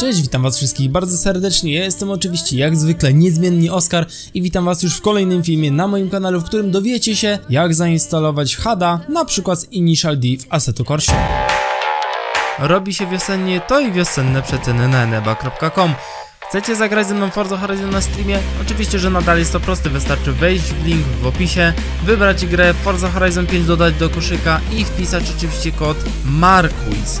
Cześć, witam was wszystkich bardzo serdecznie, ja jestem oczywiście jak zwykle niezmiennie Oskar i witam was już w kolejnym filmie na moim kanale, w którym dowiecie się jak zainstalować HADA, na przykład z Initial D w Assetto Corsie. Robi się wiosennie, to i wiosenne przeceny na eneba.com. Chcecie zagrać ze mną Forza Horizon na streamie? Oczywiście, że nadal jest to proste, wystarczy wejść w link w opisie, wybrać grę Forza Horizon 5, dodać do koszyka i wpisać oczywiście kod MARQUIZ.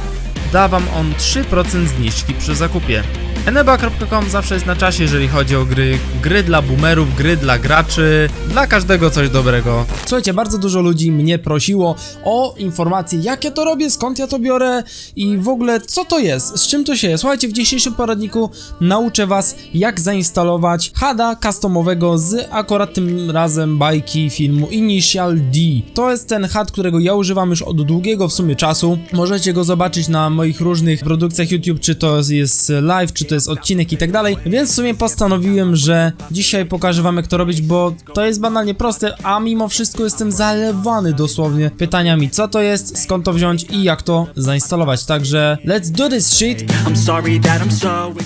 Da wam on 3% zniżki przy zakupie. Eneba.com zawsze jest na czasie, jeżeli chodzi o gry, gry dla boomerów, gry dla graczy, dla każdego coś dobrego. Słuchajcie, bardzo dużo ludzi mnie prosiło o informacje, jak ja to robię, skąd ja to biorę i w ogóle co to jest, z czym to się je. Słuchajcie, w dzisiejszym poradniku nauczę was, jak zainstalować HADA customowego z akurat tym razem bajki filmu Initial D. To jest ten HUD, którego ja używam już od długiego w sumie czasu. Możecie go zobaczyć na moich różnych produkcjach YouTube, czy to jest live, czy to jest odcinek i tak dalej. Więc w sumie postanowiłem, że dzisiaj pokażę wam jak to robić, bo to jest banalnie proste, a mimo wszystko jestem zalewany dosłownie pytaniami, co to jest, skąd to wziąć i jak to zainstalować. Także let's do this shit!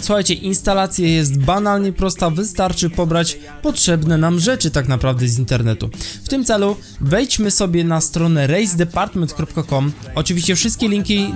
Słuchajcie, instalacja jest banalnie prosta, wystarczy pobrać potrzebne nam rzeczy tak naprawdę z internetu. W tym celu wejdźmy sobie na stronę racedepartment.com. Oczywiście wszystkie linki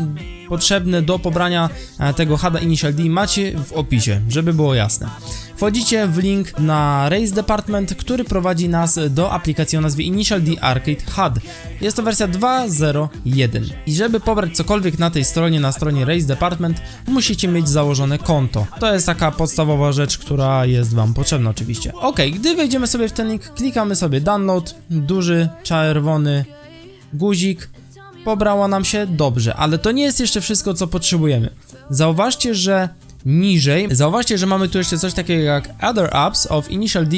potrzebne do pobrania e, tego HADA Initial D macie w opisie, żeby było jasne. Wchodzicie w link na Race Department, który prowadzi nas do aplikacji o nazwie Initial D Arcade HUD. Jest to wersja 2.0.1 i żeby pobrać cokolwiek na tej stronie, na stronie Race Department, musicie mieć założone konto. To jest taka podstawowa rzecz, która jest Wam potrzebna oczywiście. Ok, gdy wejdziemy sobie w ten link, klikamy sobie download, duży, czerwony guzik, pobrała nam się dobrze, ale to nie jest jeszcze wszystko, co potrzebujemy. Zauważcie, że niżej, zauważcie, że mamy tu jeszcze coś takiego jak Other Apps of Initial D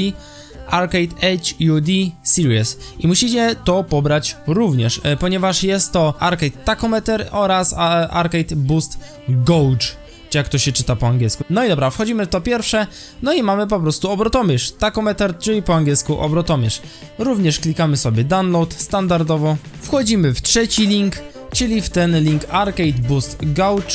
Arcade HUD Series i musicie to pobrać również, e, ponieważ jest to Arcade Tachometer oraz a, Arcade Boost Gauge czy jak to się czyta po angielsku. No i dobra, wchodzimy w to pierwsze, no i mamy po prostu obrotomierz, takometer, czyli po angielsku obrotomierz. Również klikamy sobie download standardowo, wchodzimy w trzeci link, czyli w ten link Arcade Boost Gauge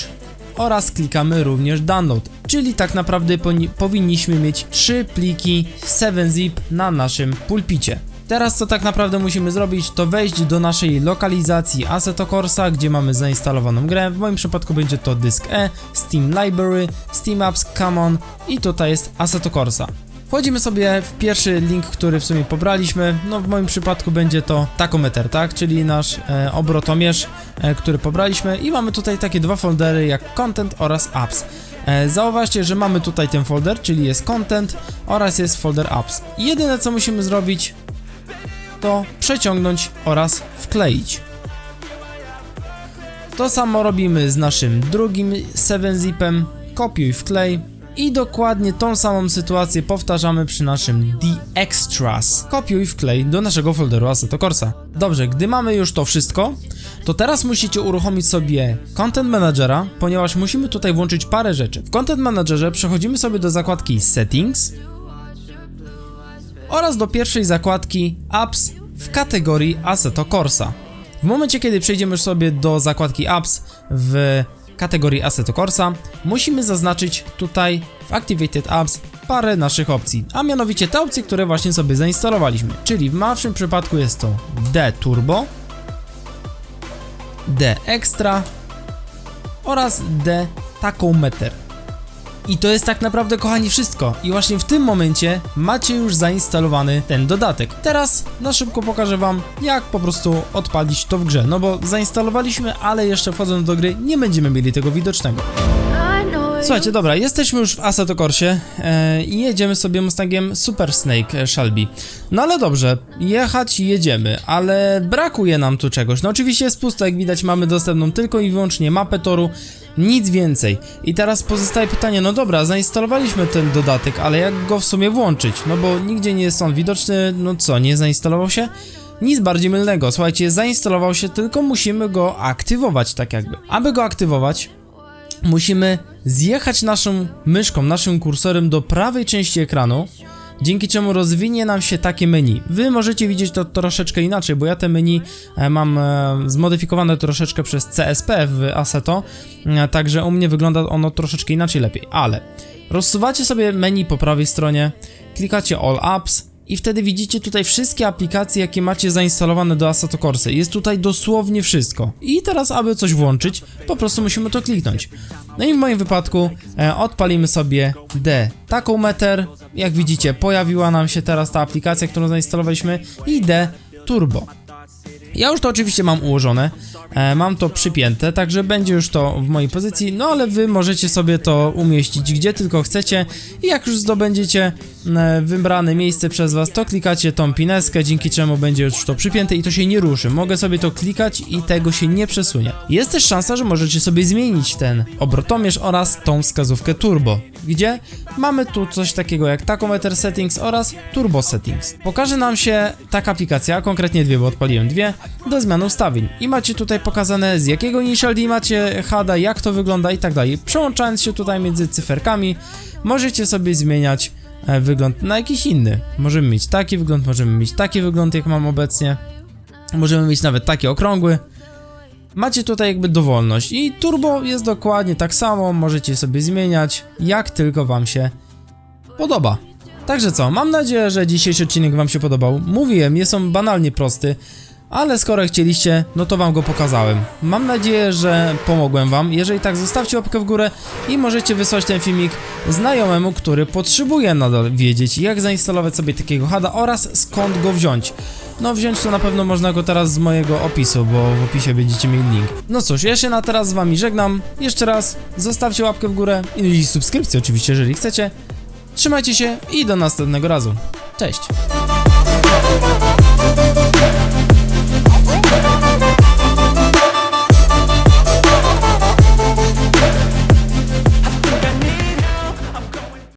oraz klikamy również download, czyli tak naprawdę powinniśmy mieć trzy pliki 7zip na naszym pulpicie. Teraz co tak naprawdę musimy zrobić, to wejść do naszej lokalizacji Assetto Corsa, gdzie mamy zainstalowaną grę. W moim przypadku będzie to dysk E, Steam Library, Steam Apps, Common i tutaj jest Assetto Corsa. Wchodzimy sobie w pierwszy link, który w sumie pobraliśmy. No w moim przypadku będzie to takometer, tak? Czyli nasz e, obrotomierz, e, który pobraliśmy i mamy tutaj takie dwa foldery jak content oraz apps. E, zauważcie, że mamy tutaj ten folder, czyli jest content oraz jest folder apps. Jedyne co musimy zrobić to przeciągnąć oraz wkleić. To samo robimy z naszym drugim 7-zipem, kopiuj, wklej i dokładnie tą samą sytuację powtarzamy przy naszym The Extras. Kopiuj, wklej do naszego folderu Assetto Corsa. Dobrze, gdy mamy już to wszystko, to teraz musicie uruchomić sobie Content Managera, ponieważ musimy tutaj włączyć parę rzeczy. W Content Managerze przechodzimy sobie do zakładki Settings, oraz do pierwszej zakładki Apps w kategorii Assetto Corsa. W momencie, kiedy przejdziemy sobie do zakładki Apps w kategorii Assetto Corsa, musimy zaznaczyć tutaj w Activated Apps parę naszych opcji, a mianowicie te opcje, które właśnie sobie zainstalowaliśmy. Czyli w naszym przypadku jest to D Turbo, D Extra oraz D Tachometer. I to jest tak naprawdę, kochani, wszystko. I właśnie w tym momencie macie już zainstalowany ten dodatek. Teraz na szybko pokażę wam, jak po prostu odpalić to w grze. No bo zainstalowaliśmy, ale jeszcze wchodząc do gry nie będziemy mieli tego widocznego. Słuchajcie, dobra, jesteśmy już w Assetto Corsie e, i jedziemy sobie Mustangiem Super Snake e, Shelby. No ale dobrze, jechać jedziemy, ale brakuje nam tu czegoś. No oczywiście jest pusto, jak widać mamy dostępną tylko i wyłącznie mapę toru, nic więcej. I teraz pozostaje pytanie, no dobra, zainstalowaliśmy ten dodatek, ale jak go w sumie włączyć? No bo nigdzie nie jest on widoczny, no co, nie zainstalował się? Nic bardziej mylnego, słuchajcie, zainstalował się, tylko musimy go aktywować tak jakby. Aby go aktywować, musimy zjechać naszą myszką, naszym kursorem do prawej części ekranu, dzięki czemu rozwinie nam się takie menu. Wy możecie widzieć to troszeczkę inaczej, bo ja te menu e, mam e, zmodyfikowane troszeczkę przez CSP w Assetto, e, także u mnie wygląda ono troszeczkę inaczej lepiej, ale rozsuwacie sobie menu po prawej stronie, klikacie All Apps i wtedy widzicie tutaj wszystkie aplikacje, jakie macie zainstalowane do Assetto Corsa. Jest tutaj dosłownie wszystko. I teraz, aby coś włączyć, po prostu musimy to kliknąć. No i w moim wypadku e, odpalimy sobie D Tachometer. Jak widzicie, pojawiła nam się teraz ta aplikacja, którą zainstalowaliśmy i D Turbo. Ja już to oczywiście mam ułożone, mam to przypięte, także będzie już to w mojej pozycji, no ale wy możecie sobie to umieścić gdzie tylko chcecie i jak już zdobędziecie e, wybrane miejsce przez was, to klikacie tą pineskę, dzięki czemu będzie już to przypięte i to się nie ruszy. Mogę sobie to klikać i tego się nie przesunie. Jest też szansa, że możecie sobie zmienić ten obrotomierz oraz tą wskazówkę turbo, gdzie mamy tu coś takiego jak tachometer settings oraz turbo settings. Pokaże nam się taka aplikacja, konkretnie dwie, bo odpaliłem dwie, do zmiany ustawień. I macie tutaj pokazane z jakiego initial D macie HADA, jak to wygląda i tak dalej. Przełączając się tutaj między cyferkami, możecie sobie zmieniać e, wygląd na jakiś inny. Możemy mieć taki wygląd, możemy mieć taki wygląd, jak mam obecnie. Możemy mieć nawet taki okrągły. Macie tutaj jakby dowolność i turbo jest dokładnie tak samo, możecie sobie zmieniać jak tylko wam się podoba. Także co, mam nadzieję, że dzisiejszy odcinek wam się podobał. Mówiłem, jest on banalnie prosty, ale skoro chcieliście, no to wam go pokazałem. Mam nadzieję, że pomogłem wam. Jeżeli tak, zostawcie łapkę w górę i możecie wysłać ten filmik znajomemu, który potrzebuje nadal wiedzieć, jak zainstalować sobie takiego hada oraz skąd go wziąć. No wziąć to na pewno można go teraz z mojego opisu, bo w opisie będziecie mieli link. No cóż, ja się na teraz z wami żegnam. Jeszcze raz zostawcie łapkę w górę i subskrypcję oczywiście, jeżeli chcecie. Trzymajcie się i do następnego razu. Cześć!